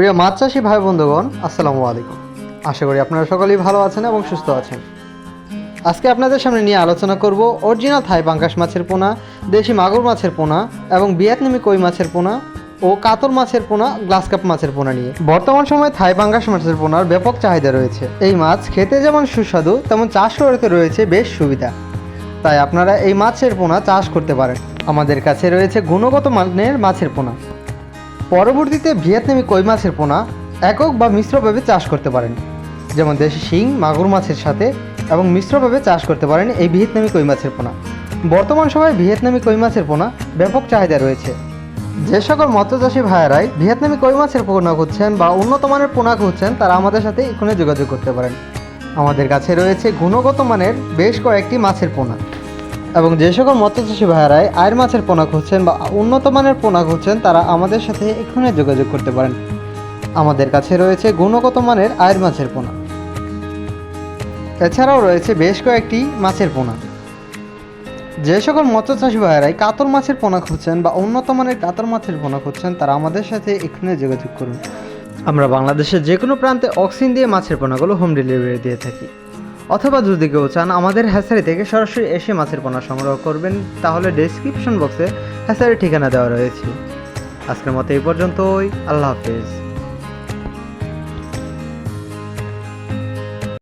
প্রিয় মাছ চাষি ভাই বন্ধুগণ, আসসালামু আলাইকুম। আশা করি আপনারা সকলেই ভালো আছেন এবং সুস্থ আছেন। আজকে আপনাদের সামনে নিয়ে আলোচনা করব অরিজিনাল থাই পাঙ্গাস মাছের পোনা, দেশি মাগুর মাছের পোনা এবং ভিয়েতনামি কই মাছের পোনা ও কাতল মাছের পোনা গ্লাস কাপ মাছের পোনা নিয়ে। বর্তমান সময়ে থাই পাঙ্গাস মাছের পোনার ব্যাপক চাহিদা রয়েছে। এই মাছ খেতে যেমন সুস্বাদু, তেমন চাষ করতে রয়েছে বেশ সুবিধা। তাই আপনারা এই মাছের পোনা চাষ করতে পারেন। আমাদের কাছে রয়েছে গুণগত মানের মাছের পোনা। পরবর্তীতে ভিয়েতনামি কই মাছের পোনা একক বা মিশ্রভাবে চাষ করতে পারেন। যেমন দেশি শিং, মাগুর মাছের সাথে এবং মিশ্রভাবে চাষ করতে পারেন এই ভিয়েতনামি কই মাছের পোনা। বর্তমান সময়ে ভিয়েতনামি কই মাছের পোনা ব্যাপক চাহিদা রয়েছে। যে সকল মৎস্যচাষী ভাইয়ারাই ভিয়েতনামি কই মাছের পোনা খুঁজছেন বা উন্নত মানের পোনা খুঁজছেন, তারা আমাদের সাথে এখানে যোগাযোগ করতে পারেন। আমাদের কাছে রয়েছে গুণগত মানের বেশ কয়েকটি মাছের পোনা। এবং যে সকল মৎস্যচাষী ভাইয়ারাই আয়ের মাছের পোনা খুঁজছেন বা উন্নত মানের পোনা খুঁজছেন, তারা আমাদের সাথে এখানে যোগাযোগ করতে পারেন। আমাদের কাছে রয়েছে গুণগত মানের আয়ের মাছের পোনা। এছাড়াও রয়েছে বেশ কয়েকটি মাছের পোনা। যে সকল মৎস্যচাষী ভাইয়ারাই কাতল মাছের পোনা খুঁজছেন বা উন্নত মানের কাতল মাছের পোনা খুঁজছেন, তারা আমাদের সাথে এখানে যোগাযোগ করুন। আমরা বাংলাদেশের যে কোনো প্রান্তে অক্সিজেন দিয়ে মাছের পোনাগুলো হোম ডেলিভারি দিয়ে থাকি। অথবা যদি কেউ চান আমাদের হ্যাসারি থেকে সরাসরি এসে মাছের পোনা সংগ্রহ করবেন, তাহলে ডেসক্রিপশন বক্সে হ্যাসারির ঠিকানা দেওয়া রয়েছে। আজকের মতো এই পর্যন্তই, আল্লাহ হাফেজ।